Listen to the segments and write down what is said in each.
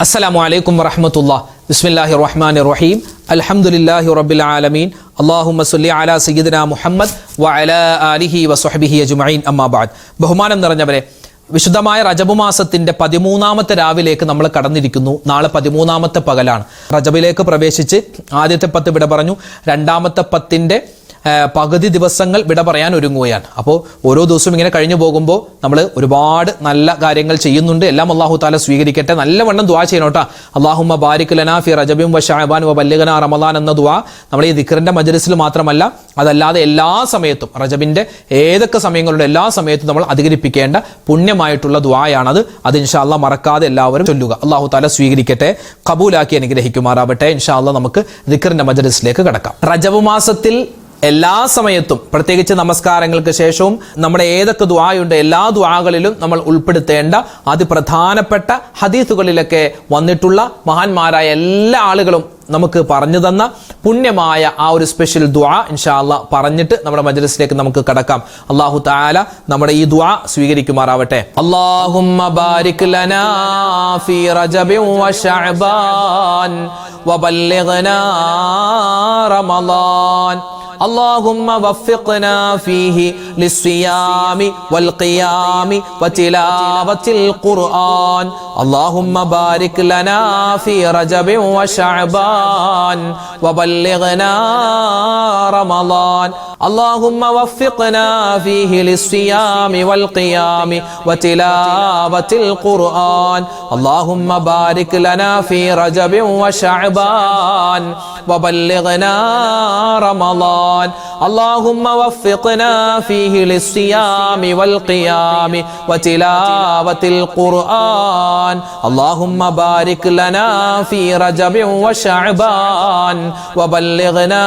അസ്സലാമു അലൈക്കും വറഹമത്തുള്ള ബിസ്മില്ലാഹി റഹ്മാൻ റഹീം അലഹമുല്ലാഹി റബ്ബിൽ ആലമീൻ. അള്ളാഹുമ്മ സല്ലി അലാ സയ്യിദിന മുഹമ്മദ് വ അല ആലിഹി വസ്വഹബിഹി അജ്മഈൻ. അമ്മാ ബഅദ്. ബഹുമാനം നിറഞ്ഞവരെ വിശുദ്ധമായ റജബ് മാസത്തിന്റെ പതിമൂന്നാമത്തെ രാവിലേക്ക് നമ്മൾ കടന്നിരിക്കുന്നു. നാളെ പതിമൂന്നാമത്തെ പകലാണ്. റജബിലേക്ക് പ്രവേശിച്ച് ആദ്യത്തെ പത്ത് വിട പറഞ്ഞു. രണ്ടാമത്തെ പത്തിന്റെ പകുതി ദിവസങ്ങൾ വിട പറയാൻ ഒരുങ്ങുകയാണ്. അപ്പോൾ ഓരോ ദിവസവും ഇങ്ങനെ കഴിഞ്ഞു പോകുമ്പോൾ നമ്മൾ ഒരുപാട് നല്ല കാര്യങ്ങൾ ചെയ്യുന്നുണ്ട്. എല്ലാം അള്ളാഹു താല സ്വീകരിക്കട്ടെ. നല്ലവണ്ണം ദുആ ചെയ്യണം കേട്ടോ. അള്ളാഹുമ്മ ബാരിക് ലനാ ഫി റജബിം വ ഷാബാൻ വ ബല്ലിഗന റമദാൻ എന്ന ദുവാ നമ്മൾ ഈ ദിക്റിന്റെ മജലിസിൽ മാത്രമല്ല അതല്ലാതെ എല്ലാ സമയത്തും റജബിന്റെ ഏതൊക്കെ സമയങ്ങളുടെ എല്ലാ സമയത്തും നമ്മൾ അധികരിപ്പിക്കേണ്ട പുണ്യമായിട്ടുള്ള ദുവായാണത് അത് ഇൻഷാ മറക്കാതെ എല്ലാവരും ചൊല്ലുക. അള്ളാഹു താല സ്വീകരിക്കട്ടെ. കബൂലാക്കി അനുഗ്രഹിക്കുമാറാവട്ടെ. ഇൻഷാ നമുക്ക് ദിക്റിന്റെ മജലിസിലേക്ക് കടക്കാം. റജബ് മാസത്തിൽ എല്ലാ സമയത്തും പ്രത്യേകിച്ച് നമസ്കാരങ്ങൾക്ക് ശേഷവും നമ്മുടെ ഏതൊക്കെ ദ്വായുണ്ട് എല്ലാ ദ്വാകളിലും നമ്മൾ ഉൾപ്പെടുത്തേണ്ട അതിപ്രധാനപ്പെട്ട ഹദീസുകളിലൊക്കെ വന്നിട്ടുള്ള മഹാന്മാരായ എല്ലാ ആളുകളും നമുക്ക് പറഞ്ഞു തന്ന പുണ്യമായ ആ ഒരു സ്പെഷ്യൽ ദ്വാ ഇൻഷാല്ല പറഞ്ഞിട്ട് നമ്മുടെ മജ്ലിസിലേക്ക് നമുക്ക് കടക്കാം. അള്ളാഹു താല നമ്മുടെ ഈ ദ്വാ സ്വീകരിക്കുമാറാവട്ടെ. അള്ളാഹുമ്മ ബാരിക് ലനാ വബല്ലിഗ്നാ اللهم وفقنا فيه للصيام والقيام وتلاوة القرآن. اللهم بارك لنا في رجب وشعبان وبلغنا رمضان. اللهم وفقنا فيه للصيام والقيام وتلاوة القرآن. اللهم بارك لنا في رجب وشعبان. وبلغنا رمضان. اللهم وفقنا فيه للصيام والقيام وتلاوة القرآن. اللهم بارك لنا في رجب وشعبان وبلغنا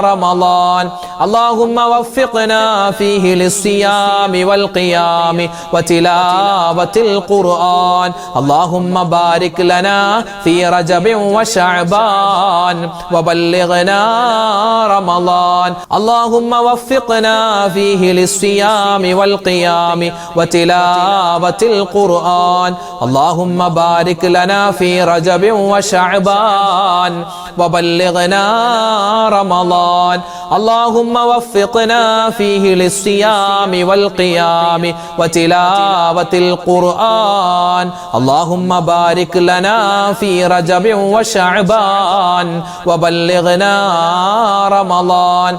رمضان. اللهم وفقنا فيه للصيام والقيام وتلاوة القرآن. اللهم بارك لنا في رجب وشعبان وبلغنا رمضان. اللهم وفقنا فيه للصيام والقيام وتلاوة القرآن. اللهم بارك لنا في رجب وشعبان وبلغنا رمضان. اللهم وفقنا فيه للصيام والقيام وتلاوة القرآن. اللهم بارك لنا في رجب وشعبان وبلغنا رمضان.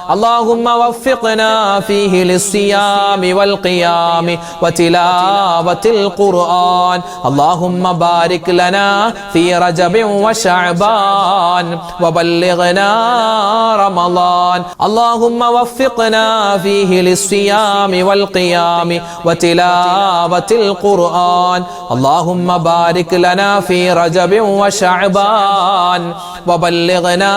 اللهم وفقنا فيه للصيام والقيام وتلاوة القرآن. اللهم بارك لنا في رجب وشعبان وبلغنا رمضان. اللهم وفقنا فيه للصيام والقيام وتلاوة القرآن. اللهم بارك لنا في رجب وشعبان وبلغنا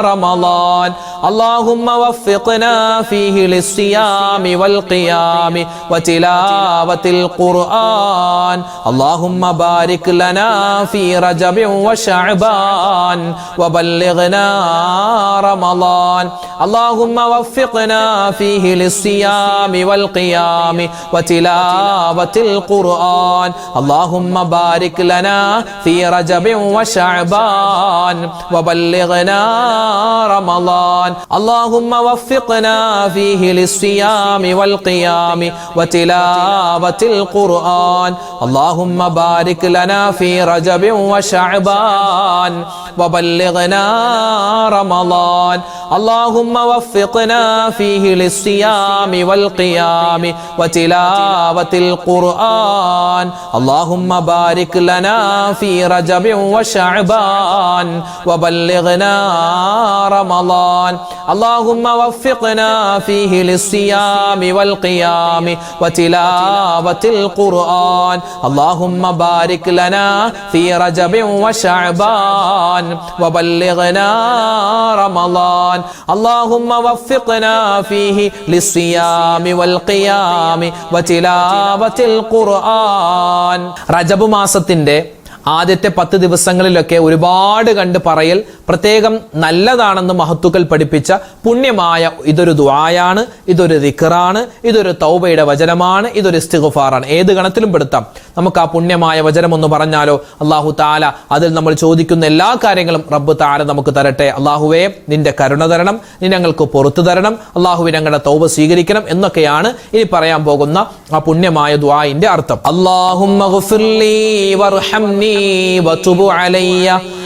رمضان. اللهم وفقنا فيه للصيام والقيام وتلاوة القرآن. اللهم بارك لنا في رجب وشعبان وبلغنا رمضان. اللهم وفقنا فيه للصيام والقيام وتلاوة القرآن. اللهم بارك لنا في رجب وشعبان وبلغنا رمضان. اللهم وفقنا فيه للصيام والقيام وتلاوة القرآن. اللهم بارك لنا في رجب وشعبان وبلغنا رمضان. اللهم وفقنا فيه للصيام والقيام وتلاوة القرآن. اللهم بارك لنا في رجب وشعبان وبلغنا رمضان. اللهم وفقنا فيه للصيام والقيام وتلاوة القرآن اللهم بارك لنا في رجب وشعبان وبلغنا رمضان اللهم وفقنا فيه للصيام والقيام وتلاوة القرآن റജബ് മാസത്തിന്റെ ആദ്യത്തെ പത്ത് ദിവസങ്ങളിലൊക്കെ ഒരുപാട് കണ്ട് പറയൽ പ്രത്യേകം നല്ലതാണെന്ന് മഹത്തുക്കൾ പഠിപ്പിച്ച പുണ്യമായ ഇതൊരു ദ്വായാണ് ഇതൊരു ദിക്റാണ് ഇതൊരു തൗബയുടെ വചനമാണ് ഇതൊരു ഇസ്തിഗ്ഫാറാണ്. ഏത് ഗണത്തിലും പെടുത്താം. നമുക്ക് ആ പുണ്യമായ വചനം ഒന്ന് പറഞ്ഞാലോ? അള്ളാഹു താല അതിൽ നമ്മൾ ചോദിക്കുന്ന എല്ലാ കാര്യങ്ങളും റബ്ബ് താല നമുക്ക് തരട്ടെ. അള്ളാഹുവേ നിന്റെ കരുണ തരണം നീ ഞങ്ങൾക്ക് പുറത്തു തരണം അള്ളാഹുവെ ഞങ്ങളുടെ തൗബ സ്വീകരിക്കണം എന്നൊക്കെയാണ് ഇനി പറയാൻ പോകുന്ന ആ പുണ്യമായ ദ്വായിന്റെ അർത്ഥം. അള്ളാഹുമ്മ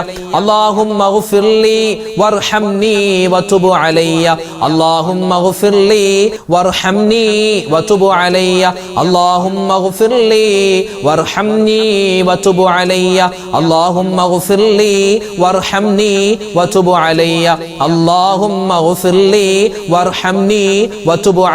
വതുബ് വതുബ് വതുബ് വതുബ് വതുബ്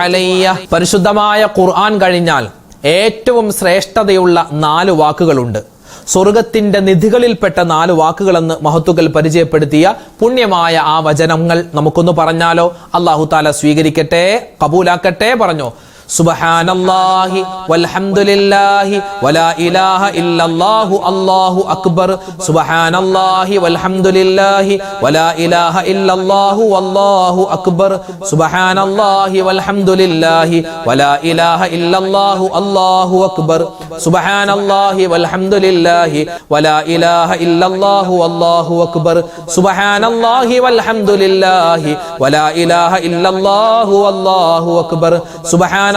പരിശുദ്ധമായ ഖുർആൻ കഴിഞ്ഞാൽ ഏറ്റവും ശ്രേഷ്ഠതയുള്ള നാല് വാക്കുകളുണ്ട്. സ്വർഗത്തിന്റെ നിധികളിൽപ്പെട്ട നാല് വാക്കുകളെന്ന് മഹത്തുക്കൾ പരിചയപ്പെടുത്തിയ പുണ്യമായ ആ വചനങ്ങൾ നമുക്കൊന്ന് പറഞ്ഞാലോ? അള്ളാഹു താല സ്വീകരിക്കട്ടെ കബൂലാക്കട്ടെ പറഞ്ഞു? സുബഹാനല്ലാഹി വൽഹംദുലില്ലാഹി വലാ ഇലാഹ ഇല്ലല്ലാഹു അല്ലാഹു അക്ബർ. സുബഹാനല്ലാഹി വൽഹംദുലില്ലാഹി വലാ ഇലാഹ ഇല്ലല്ലാഹു വല്ലാഹു അക്ബർ. സുബഹാനല്ലാഹി വൽഹംദുലില്ലാഹി വലാ ഇലാഹ ഇല്ലല്ലാഹു അല്ലാഹു അക്ബർ. സുബഹാനല്ലാഹി വൽഹംദുലില്ലാഹി വലാ ഇലാഹ ഇല്ലല്ലാഹു വല്ലാഹു അക്ബർ. സുബഹാനല്ലാഹി വൽഹംദുലില്ലാഹി വലാ ഇലാഹ ഇല്ലല്ലാഹു വല്ലാഹു അക്ബർ. സുബഹാന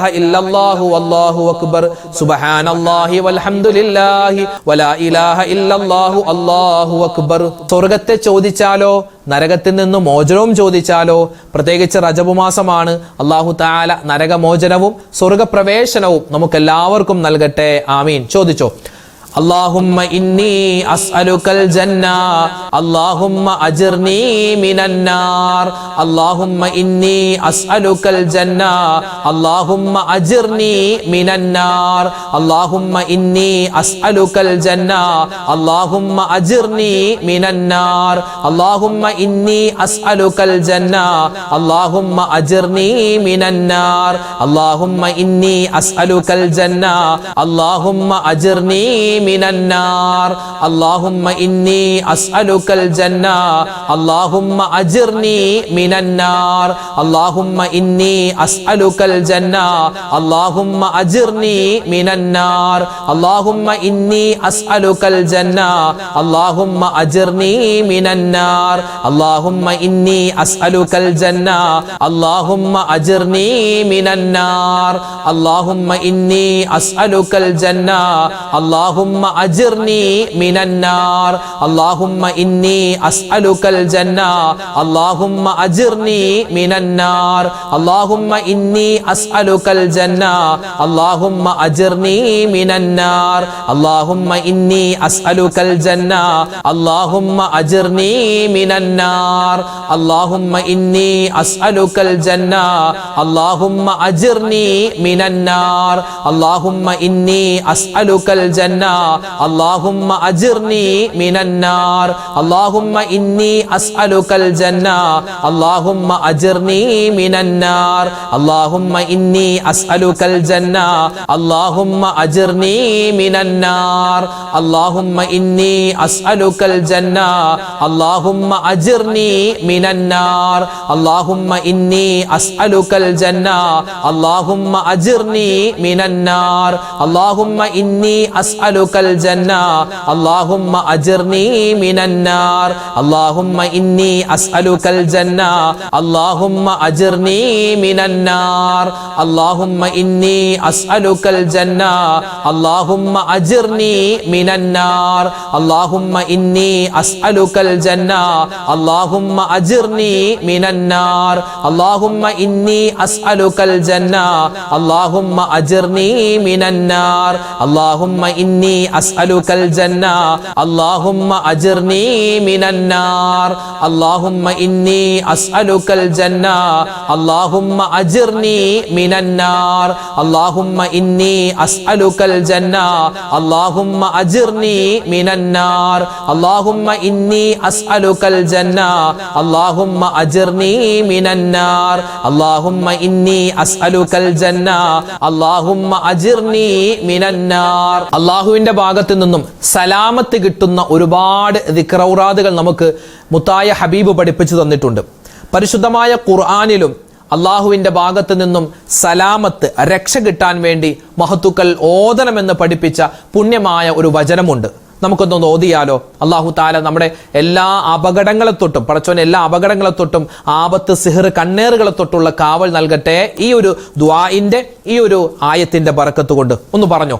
ഇലാഹ ഇല്ലല്ലാഹു അല്ലാഹു അക്ബർ. സുബ്ഹാനല്ലാഹി വൽഹംദുലില്ലാഹി വലാ ഇലാഹ ഇല്ലല്ലാഹു അല്ലാഹു അക്ബർ. സ്വർഗത്തെ ചോദിച്ചാലോ നരകത്തിൽ നിന്ന് മോചനവും ചോദിച്ചാലോ പ്രത്യേകിച്ച് റജബുമാസമാണ് അള്ളാഹു താല നരകമോചനവും സ്വർഗപ്രവേശനവും നമുക്കെല്ലാവർക്കും നൽകട്ടെ. ആമീൻ. ചോദിച്ചോ. اللهم إني أسألك الجنة. اللهم أجرني من النار. اللهم إني أسألك الجنة. اللهم أجرني من النار. اللهم إني أسألك الجنة. اللهم أجرني من النار. اللهم إني أسألك الجنة. اللهم أجرني من النار. اللهم إني أسألك الجنة. اللهم أجرني من النار اللهم إني أسألك الجنة اللهم أجرني من النار اللهم إني أسألك الجنة اللهم أجرني من النار اللهم إني أسألك الجنة اللهم أجرني من النار اللهم إني أسألك الجنة اللهم أجرني من النار اللهم إني أسألك الجنة اللهم أجرني من النار. اللهم إني أسألك الجنة. اللهم أجرني من النار. اللهم إني أسألك الجنة. اللهم أجرني من النار. اللهم إني أسألك الجنة. اللهم أجرني من النار. اللهم إني أسألك الجنة. اللهم أجرني من النار. اللهم إني أسألك الجنة. اللهم أجرني من النار. اللهم إني أسألك الجنة. اللهم أجرني من النار. اللهم إني أسألك الجنة. اللهم أجرني من النار. اللهم إني أسألك الجنة. اللهم أجرني من النار. اللهم إني أسألك الجنة. اللهم أجرني من النار. اللهم إني أسألك الجنة اللهم أجرني من النار اللهم إني أسألك الجنة اللهم أجرني من النار اللهم إني أسألك الجنة اللهم أجرني من النار اللهم إني أسألك الجنة اللهم أجرني من النار اللهم إني أسألك الجنة اللهم أجرني من النار اللهم إني أسألك الجنة اللهم أجرني من النار اللهم إني أسألك الجنة اللهم أجرني من النار اللهم إني أسألك الجنة اللهم أجرني من النار اللهم إني أسألك الجنة اللهم أجرني من النار اللهم إني أسألك الجنة اللهم أجرني من النار അള്ളാഹുവിന്റെ ഭാഗത്തു നിന്നും സലാമത്ത് കിട്ടുന്ന ഒരുപാട് ദിക്റൗറാദുകൾ നമുക്ക് മുത്തായ ഹബീബ് പഠിപ്പിച്ചു തന്നിട്ടുണ്ട്. പരിശുദ്ധമായ ഖുർആാനിലും അള്ളാഹുവിന്റെ ഭാഗത്ത് നിന്നും സലാമത്ത് രക്ഷ കിട്ടാൻ വേണ്ടി മഹത്തുക്കൾ ഓതണമെന്ന് പഠിപ്പിച്ച പുണ്യമായ ഒരു വചനമുണ്ട്. നമുക്കൊന്നൊന്ന് ഓതിയാലോ? അള്ളാഹു താല നമ്മുടെ എല്ലാ അപകടങ്ങളെ തൊട്ടും പടച്ചോൻ എല്ലാ അപകടങ്ങളെ തൊട്ടും ആപത്ത് സിഹർ കണ്ണേറുകളെ തൊട്ടുള്ള കാവൽ നൽകട്ടെ ഈ ഒരു ദ്വായിന്റെ ഈ ഒരു ആയത്തിന്റെ പറക്കത്തുകൊണ്ട് ഒന്ന് പറഞ്ഞോ?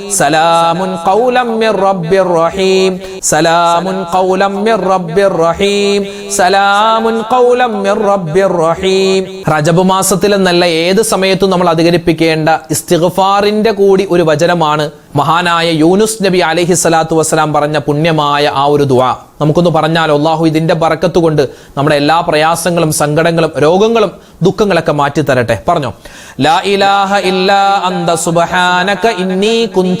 സലാമുൻ ഖൗലം മിർ റബ്ബിർ റഹീം. സലാമുൻ ഖൗലം മിർ റബ്ബിർ റഹീം. സലാമുൻ ഖൗലം മിർ റബ്ബിർ റഹീം. റജബ് മാസത്തിൽ എന്നല്ല ഏത് സമയത്തും നമ്മൾ അധികരിപ്പിക്കേണ്ട ഇസ്തിഗ്ഫാറിന്റെ കൂടി ഒരു വചനമാണ് മഹാനായ യൂനുസ് നബി അലഹി സ്വലാത്തു വസ്സലാം പറഞ്ഞ പുണ്യമായ ആ ഒരു ദുആ. നമുക്കൊന്ന് പറഞ്ഞാൽ അള്ളാഹു ഇതിന്റെ ബറക്കത്ത് കൊണ്ട് നമ്മുടെ എല്ലാ പ്രയാസങ്ങളും സങ്കടങ്ങളും രോഗങ്ങളും ദുഃഖങ്ങളൊക്കെ മാറ്റി തരട്ടെ പറഞ്ഞോ ലാ ഇലാഹ ഇല്ലാ അന്ത സുബ്ഹാനക ഇന്നി കുന്തു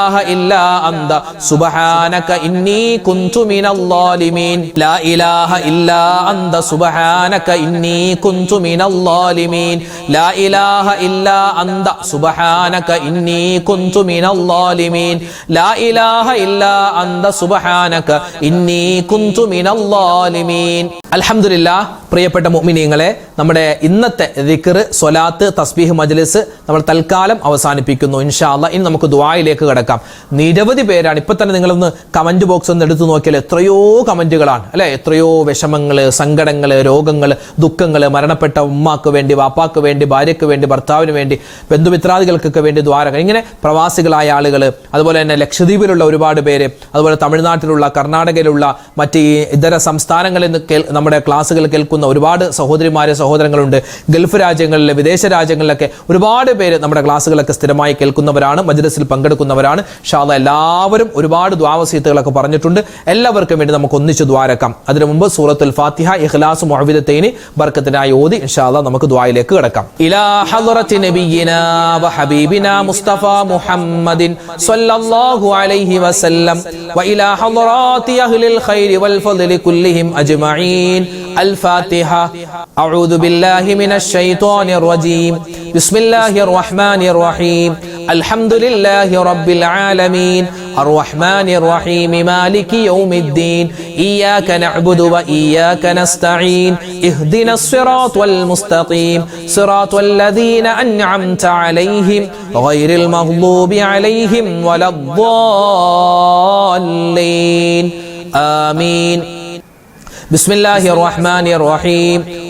ഇലാഹ ഇല്ല അന്ത. സുബ്ഹാനക ഇന്നി കുന്തു മിനൽ ളാലിമീൻ ലാ ഇലാഹ ഇല്ല അന്ത. സുബ്ഹാനക ഇന്നി കുന്തു മിനൽ ളാലിമീൻ ലാ ഇലാഹ ഇല്ല അന്ത. സുബ്ഹാനക ഇന്നി കുന്തു മിനൽ ളാലിമീൻ ലാ ഇലാഹ ഇല്ല അന്ത. സുബ്ഹാനക ഇന്നി കുന്തു മിനൽ ളാലിമീൻ അൽഹംദുലില്ലാ പ്രിയപ്പെട്ട മുഅ്മിനീങ്ങളെ നമ്മുടെ ഇന്നത്തെ ദിക്ർ സ്വലാത്ത് തസ്ബീഹ് മജ്ലിസ് നമ്മൾ തൽക്കാലം അവസാനിപ്പിക്കുന്നു. ഇൻഷാ അള്ളാഹ് ഇനി നമുക്ക് ദുആയിലേക്ക് കടക്കാം. നിരവധി പേരാണ്. ഇപ്പൊ തന്നെ നിങ്ങളൊന്ന് കമന്റ് ബോക്സ് ഒന്ന് എടുത്തു നോക്കിയാൽ എത്രയോ കമന്റുകളാണ് അല്ലെ? എത്രയോ വിഷമങ്ങൾ സങ്കടങ്ങൾ രോഗങ്ങൾ ദുഃഖങ്ങൾ മരണപ്പെട്ട ഉമ്മാക്ക് വേണ്ടി വാപ്പാക്ക് വേണ്ടി ഭാര്യയ്ക്ക് വേണ്ടി ഭർത്താവിന് വേണ്ടി ബന്ധുമിത്രാദികൾക്കൊക്കെ വേണ്ടി ദ്വാരകൾ ഇങ്ങനെ പ്രവാസികളായ ആളുകൾ അതുപോലെ തന്നെ ലക്ഷദ്വീപിലുള്ള ഒരുപാട് പേര് അതുപോലെ തമിഴ്നാട്ടിലുള്ള കർണാടകയിലുള്ള മറ്റ് ഈ ഇതര സംസ്ഥാനങ്ങളിൽ നിന്ന് നമ്മുടെ ക്ലാസ്സുകൾ കേൾക്കുന്ന ഒരുപാട് സഹോദരിമാരെ സഹോദരങ്ങളുണ്ട്. ഗൾഫ് രാജ്യങ്ങളിലെ വിദേശ രാജ്യങ്ങളിലൊക്കെ ഒരുപാട് പേര് നമ്മുടെ ക്ലാസ്സുകളൊക്കെ സ്ഥിരമായി കേൾക്കുന്നവരാണ് മജ്ലിസിൽ പങ്കെടുക്കുന്നവരാണ്. ഷാദ എല്ലാവരും ഒരുപാട് ദ്വാവസീത്തുകളൊക്കെ പറഞ്ഞിട്ടുണ്ട് എല്ലാവർക്കും വേണ്ടി നമുക്ക് ഒന്നിച്ച് ദ്വാരക്കാം അതിനു മുമ്പ് സൂറത്തുൽ ഫാത്തിഹ ഇഖ്ലാസ് മുഅവിദത്തൈനി ബർക്കത്തിനായി ഓതി ഇൻഷാല്ല നമുക്ക് ദ്വായിലേക്ക് കിടക്കാം ഇലാ ഹദ്റത്തി നബിയിന وحبيبنا مصطفى محمد صلى الله عليه وسلم وإلى حضرات أهل الخير والفضل كلهم أجمعين الفاتحة أعوذ بالله من الشيطان الرجيم بسم الله الرحمن الرحيم الحمد لله رب العالمين. الرحمن الرحيم مالك يوم الدين. إياك نعبد وإياك نستعين. اهدنا الصراط والمستقيم. صراط الذين أنعمت عليهم غير المغضوب عليهم ولا الضالين. آمين. بسم الله الرحمن الرحيم.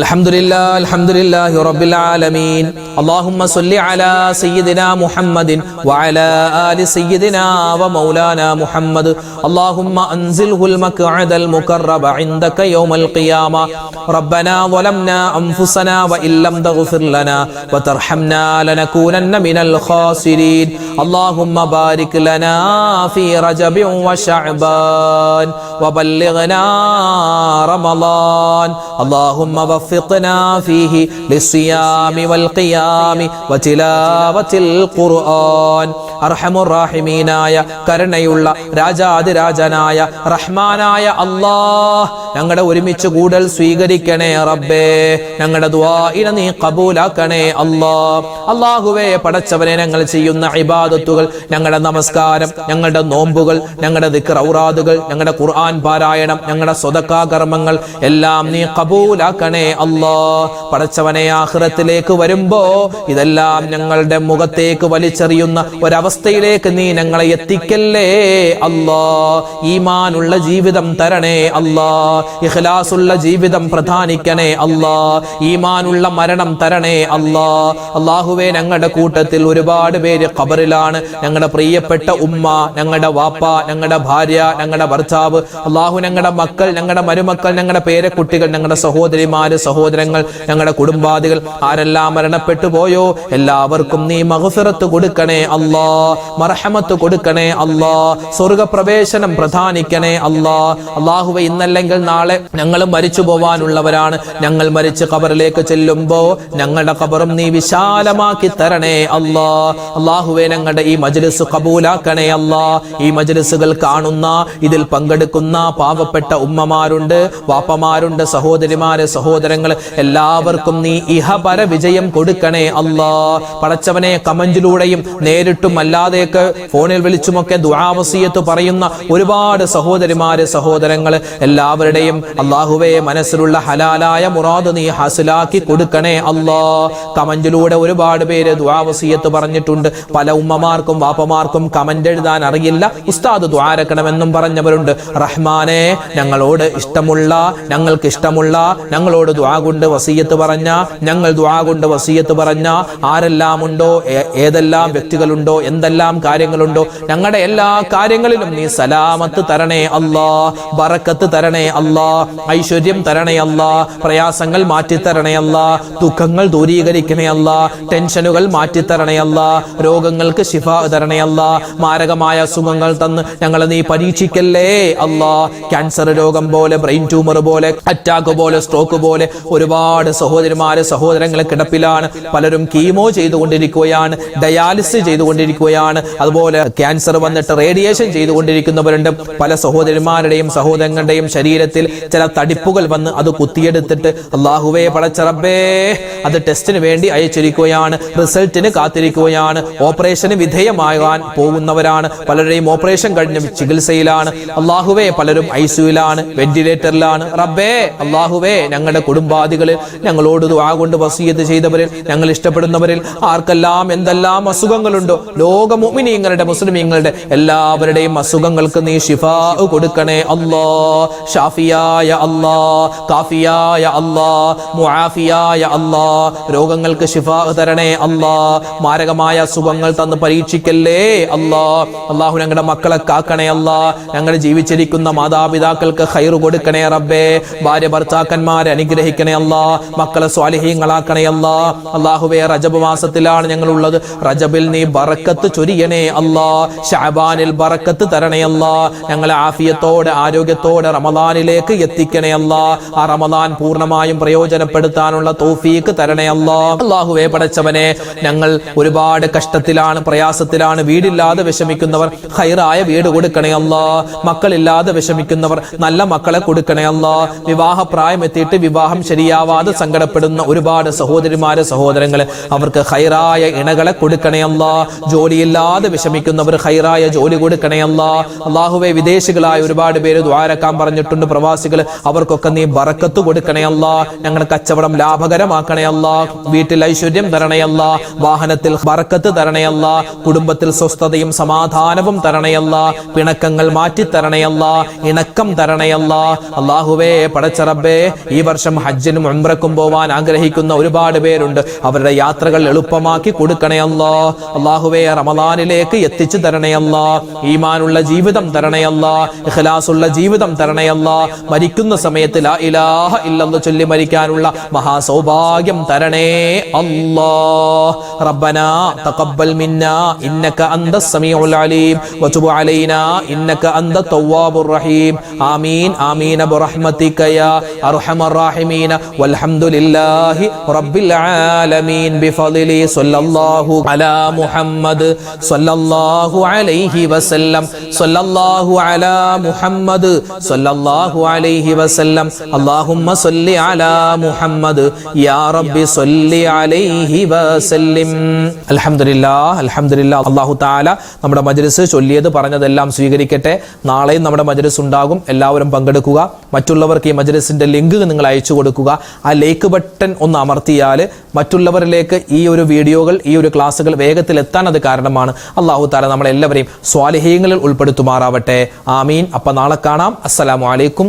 الحمد لله الحمد لله رب العالمين اللهم صل على سيدنا محمد وعلى آل سيدنا ومولانا محمد اللهم أنزله المقعد المقرب عندك يوم القيامة ربنا ظلمنا أنفسنا وإن لم تغفر لنا وترحمنا لنكونن من الخاسرين اللهم بارك لنا في رجب وشعبان وبلغنا رمضان اللهم ووفقنا فيه للصيام والقيام وتلاوة القرآن أرحم الراحمين يا كرنيولا راجا دراجنا آية رحمن آية الله ഞങ്ങളുടെ ഒരുമിച്ച് കൂടൽ സ്വീകരിക്കണേ റബ്ബേ. ഞങ്ങളുടെ ദ്വാഇന നീ കബൂലാക്കണേ അല്ലാ. അള്ളാഹുവേ പടച്ചവനെ ഞങ്ങൾ ചെയ്യുന്ന ഇബാദത്തുകൾ ഞങ്ങളുടെ നമസ്കാരം ഞങ്ങളുടെ നോമ്പുകൾ ഞങ്ങളുടെ ദിക്റൗറാദുകൾ ഞങ്ങളുടെ ഖുർആൻ പാരായണം ഞങ്ങളുടെ സ്വതക്കാ കർമ്മങ്ങൾ എല്ലാം നീ കബൂലാക്കണേ അല്ലാ. പടച്ചവനെ ആഹ്റത്തിലേക്ക് വരുമ്പോ ഇതെല്ലാം ഞങ്ങളുടെ മുഖത്തേക്ക് വലിച്ചെറിയുന്ന ഒരവസ്ഥയിലേക്ക് നീ ഞങ്ങളെ എത്തിക്കല്ലേ അല്ലാ. ഈമാനുള്ള ജീവിതം തരണേ അല്ലാ. ഇഖ്ലാസുള്ള ജീവിതം പ്രധാനിക്കണേ അല്ലാ. ഈമാനുള്ള മരണം തരണേ അല്ലാ. അള്ളാഹുവെ ഞങ്ങളുടെ കൂട്ടത്തിൽ ഒരുപാട് പേര് ഖബറിലാണ്. ഞങ്ങളുടെ പ്രിയപ്പെട്ട ഉമ്മ ഞങ്ങളുടെ വാപ്പ ഞങ്ങളുടെ ഭാര്യ ഞങ്ങളുടെ ഭർത്താവ്. അള്ളാഹു ഞങ്ങളുടെ മക്കൾ ഞങ്ങളുടെ മരുമക്കൾ ഞങ്ങളുടെ പേരക്കുട്ടികൾ ഞങ്ങളുടെ സഹോദരിമാര് സഹോദരങ്ങൾ ഞങ്ങളുടെ കുടുംബാദികൾ. ആരെല്ലാം മരണപ്പെട്ടു പോയോ? എല്ലാവർക്കും നീ മഹഫിറത്ത് കൊടുക്കണേ അല്ലാ. മർഹമത്ത് കൊടുക്കണേ അല്ലാ. സ്വർഗപ്രവേശനം പ്രധാനിക്കണേ അല്ലാ. അള്ളാഹുവെ ഇന്നല്ലെങ്കിൽ നാളെ ഞങ്ങൾ മരിച്ചു പോവാനുള്ളവരാണ്. ഞങ്ങൾ മരിച്ച് ഖബറിലേക്ക് ചെല്ലുമ്പോ ഞങ്ങളുടെ ഖബറും നീ വിശാലമാക്കി തരണേ അല്ലാ. അള്ളാഹുവെ ഞങ്ങളുടെ ഈ മജ്ലിസ് കബൂലാക്കണേ അല്ലാ. ഈ മജ്ലിസുകൾ കാണുന്ന ഇതിൽ പങ്കെടുക്കുന്ന പാവപ്പെട്ട ഉമ്മമാരുണ്ട് വാപ്പമാരുണ്ട് സഹോദരിമാരെ സഹോദരങ്ങൾ എല്ലാവർക്കും നീ ഇഹപര വിജയം കൊടുക്കണേ അല്ലാ. പടച്ചവനെ കമന്റിലൂടെയും നേരിട്ടും അല്ലാതെയൊക്കെ ഫോണിൽ വിളിച്ചുമൊക്കെ ദുരാവസീയത്ത് പറയുന്ന ഒരുപാട് സഹോദരിമാര് സഹോദരങ്ങൾ എല്ലാവരുടെയും അള്ളാഹുവെ മനസ്സിലുള്ള ഹലാലായ മുറാദ് നീ ഹാസിലാക്കി കൊടുക്കണേ അല്ലാ. കമന്റിലൂടെ ഒരുപാട് പേര് ദ്വാവസീയത്ത് പറഞ്ഞിട്ടുണ്ട്. പല ഉമ്മമാർക്കും വാപ്പമാർക്കും കമന്റ് എഴുതാൻ അറിയില്ല. ഉസ്താദ് ദ്വാരക്കണമെന്നും പറഞ്ഞവരുണ്ട്. റഹ്മാനെ ഞങ്ങളോട് ഇഷ്ടമുള്ള ഞങ്ങൾക്ക് ഇഷ്ടമുള്ള ഞങ്ങളോട് ദ്വാ കൊണ്ട് വസീയത്ത് പറഞ്ഞ ഞങ്ങൾ ദ്വാ കൊണ്ട് വസീയത്ത് പറഞ്ഞ ആരെല്ലാം ഉണ്ടോ ഏതെല്ലാം വ്യക്തികളുണ്ടോ എന്തെല്ലാം കാര്യങ്ങളുണ്ടോ ഞങ്ങളുടെ എല്ലാ കാര്യങ്ങളിലും നീ സലാമത്ത് തരണേ അല്ലാ ബറക്കത്ത് തരണേ അല്ലാ. ഐശ്വര്യം തരണയല്ല അല്ലാ പ്രയാസങ്ങൾ മാറ്റിത്തരണയല്ല ദുഃഖങ്ങൾ ദൂരീകരിക്കണയല്ല ടെൻഷനുകൾ മാറ്റിത്തരണയല്ല രോഗങ്ങൾക്ക് ശിഫ തരണയല്ല അല്ലാ മാരകമായ അസുഖങ്ങൾ തന്ന് ഞങ്ങളെ നീ പരീക്ഷിക്കല്ലേ അല്ലാ ക്യാൻസർ രോഗം പോലെ ബ്രെയിൻ ട്യൂമർ പോലെ അറ്റാക്ക് പോലെ സ്ട്രോക്ക് പോലെ ഒരുപാട് സഹോദരിമാര് സഹോദരങ്ങളെ കിടപ്പിലാണ്. പലരും കീമോ ചെയ്തുകൊണ്ടിരിക്കുകയാണ് ഡയാലിസിസ് ചെയ്തുകൊണ്ടിരിക്കുകയാണ്. അതുപോലെ ക്യാൻസർ വന്നിട്ട് റേഡിയേഷൻ ചെയ്തുകൊണ്ടിരിക്കുന്നവരുണ്ട്. പല സഹോദരിമാരുടെയും സഹോദരങ്ങളുടെയും ശരീരത്തിൽ ചില തടിപ്പുകൾ വന്ന് അത് കുത്തിയെടുത്തിട്ട് അള്ളാഹുവേ പടച്ചറബേ അത് ടെസ്റ്റിന് വേണ്ടി അയച്ചിരിക്കുകയാണ് റിസൾട്ടിന് കാത്തിരിക്കുകയാണ് ഓപ്പറേഷന് വിധേയമാകാൻ പോകുന്നവരാണ് പലരുടെയും ഓപ്പറേഷൻ കഴിഞ്ഞ ചികിത്സയിലാണ്. അള്ളാഹുവേ പലരും ഐസിയുലാണ് വെന്റിലേറ്ററിലാണ്. റബ്ബേ അള്ളാഹുവേ ഞങ്ങളുടെ കുടുംബാദികളിൽ ഞങ്ങളോട് ആ കൊണ്ട് വസീയത്ത് ചെയ്തവരിൽ ഞങ്ങൾ ഇഷ്ടപ്പെടുന്നവരിൽ ആർക്കെല്ലാം എന്തെല്ലാം അസുഖങ്ങളുണ്ടോ? ലോക മുഅ്മിനീങ്ങളുടെ മുസ്ലിമീങ്ങളുടെ എല്ലാവരുടെയും അസുഖങ്ങൾക്ക് നീ ഷിഫാ കൊടുക്കണേ അല്ലാ ഷാഫിയായ അല്ലാ കാഫിയായ അല്ലാ മുആഫിയായ അല്ലാ രോഗങ്ങൾക്ക് ശിഫാ തരണേ അല്ലാ മാരകമായ അസുഖങ്ങൾ തന്ന് പരീക്ഷിക്കല്ലേ അല്ലാ അള്ളാഹു ഞങ്ങളുടെ മക്കളെ കാക്കണേ അല്ലാ ഞങ്ങൾ ജീവിച്ചിരിക്കുന്ന മാതാപിതാക്കൾക്ക് ഹൈറ് കൊടുക്കണേ റബ്ബേ. ഭാര്യ ഭർത്താക്കന്മാരെ അനുഗ്രഹിക്കണേ അല്ലാ മക്കളെ സ്വാലിഹീങ്ങളാക്കണേ അല്ലാ അള്ളാഹുവേ റജബ് മാസത്തിലാണ് ഞങ്ങൾ ഉള്ളത് റജബിൽ നീ ബറക്കത്ത് ചൊരിയണേ അല്ലാ ഷാബാനിൽ ബറക്കത്ത് തരണേ അല്ലാ ഞങ്ങളെ ആഫിയത്തോടെ ആരോഗ്യത്തോടെ റമദാനിലേക്ക് എത്തിക്കണേ അല്ലാ. ആ റമദാൻ പൂർണമായും പ്രയോജനപ്പെടുത്താനുള്ള തോഫീക്ക് തരണേ അള്ളാഹുവേ പടച്ചവനെ ഞങ്ങൾ ഒരുപാട് കഷ്ടത്തിലാണ് പ്രയാസത്തിലാണ് വീടില്ലാതെ വിഷമിക്കുന്നവർ ഹൈറായ വീട് കൊടുക്കണേ അല്ലാ. മക്കളില്ലാതെ വിഷമിക്കുന്നവർ നല്ല മക്കളെ കൊടുക്കണേ അല്ലാ. വിവാഹ പ്രായം എത്തിയിട്ട് വിവാഹം ശരിയാവാതെ സങ്കടപ്പെടുന്ന ഒരുപാട് സഹോദരിമാരെ സഹോദരങ്ങളെ അവർക്ക് ഹൈറായ ഇണകളെ കൊടുക്കണേ അല്ലാ. ജോലിയില്ലാതെ വിഷമിക്കുന്നവർ ഹൈറായ ജോലി കൊടുക്കണേ അല്ലാ. അള്ളാഹുവെ വിദേശികളായ ഒരുപാട് പേര് ദ്വാരക്കാൻ പറഞ്ഞിട്ടുണ്ട് പ്രവാസികൾ അവർക്കൊക്കെ നീ ബറക്കത്ത് കൊടുക്കണേ ഞങ്ങൾ ഞങ്ങളുടെ കച്ചവടം ലാഭകരമാക്കണേ അല്ലാ. വീട്ടിൽ ഐശ്വര്യം തരണയല്ല വാഹനത്തിൽ ബറക്കത്ത് തരണയല്ല കുടുംബത്തിൽ സ്വസ്ഥതയും സമാധാനവും തരണയല്ല പിണക്കങ്ങൾ മാറ്റി തരണയല്ല ഇണക്കം തരണയല്ല അള്ളാഹുവേ പടച്ചറബേ ഈ വർഷം ഹജ്ജിനും ഉംറക്കും പോവാൻ ആഗ്രഹിക്കുന്ന ഒരുപാട് പേരുണ്ട്. അവരുടെ യാത്രകൾ എളുപ്പമാക്കി കൊടുക്കണേ അല്ലാ. അള്ളാഹുവേ റമദാനിലേക്ക് എത്തിച്ചു തരണയല്ല ഈമാനുള്ള ജീവിതം തരണയല്ല ഇഖലാസുള്ള ജീവിതം തരണേ അല്ലാ. മരിക്കുന്ന സമയത്ത് ലാ ഇലാഹ ഇല്ലെന്ന് ചൊല്ലി മരിക്കാനുള്ള മഹാസൗഭാഗ്യം തരണേ അല്ലാ റബ്ബന തഖബ്ബൽ മിന്നാ ഇന്നക അന്ത സമീഉൽ അലീം. വതുബ് അലൈനാ ഇന്നക അന്ത തവ്വാബുർ റഹീം. ആമീൻ ആമീൻ ബിറഹ്മതിക യാ അർഹമർ റഹീമീൻ വൽഹംദുലില്ലാഹി റബ്ബിൽ ആലമീൻ. ബിഫളിലി സ്വല്ലല്ലാഹു അലാ മുഹമ്മദ് സ്വല്ലല്ലാഹു അലൈഹി വസല്ലം. സ്വല്ലല്ലാഹു അലാ മുഹമ്മദ് അലൈഹി വസല്ലം. അല്ലാഹുമ്മ സല്ലി അലാ മുഹമ്മദ്. യാ റബ്ബി സല്ലി അലൈഹി അൽഹംദുലില്ലാഹ് അൽഹംദുലില്ലാഹ്. അല്ലാഹു തആല നമ്മുടെ മജ്ലിസ് ചൊല്ലിയത് പറഞ്ഞതെല്ലാം സ്വീകരിക്കട്ടെ. നാളെയും നമ്മുടെ മജ്ലിസ് ഉണ്ടാകും. എല്ലാവരും പങ്കെടുക്കുക. മറ്റുള്ളവർക്ക് ഈ മജ്ലിസിന്റെ ലിങ്ക് നിങ്ങൾ അയച്ചു കൊടുക്കുക. ആ ലൈക്ക് ബട്ടൺ ഒന്ന് അമർത്തിയാൽ മറ്റുള്ളവരിലേക്ക് ഈ ഒരു വീഡിയോകൾ ഈ ഒരു ക്ലാസ്സുകൾ വേഗത്തിൽ എത്താൻ അത് കാരണമാണ്. അള്ളാഹു താല നമ്മളെല്ലാവരെയും സ്വാലിഹീങ്ങളിൽ ഉൾപ്പെടുത്തുമാറാവട്ടെ. ആമീൻ. അപ്പൊ നാളെ കാണാം. അസ്സലാമു അലൈക്കും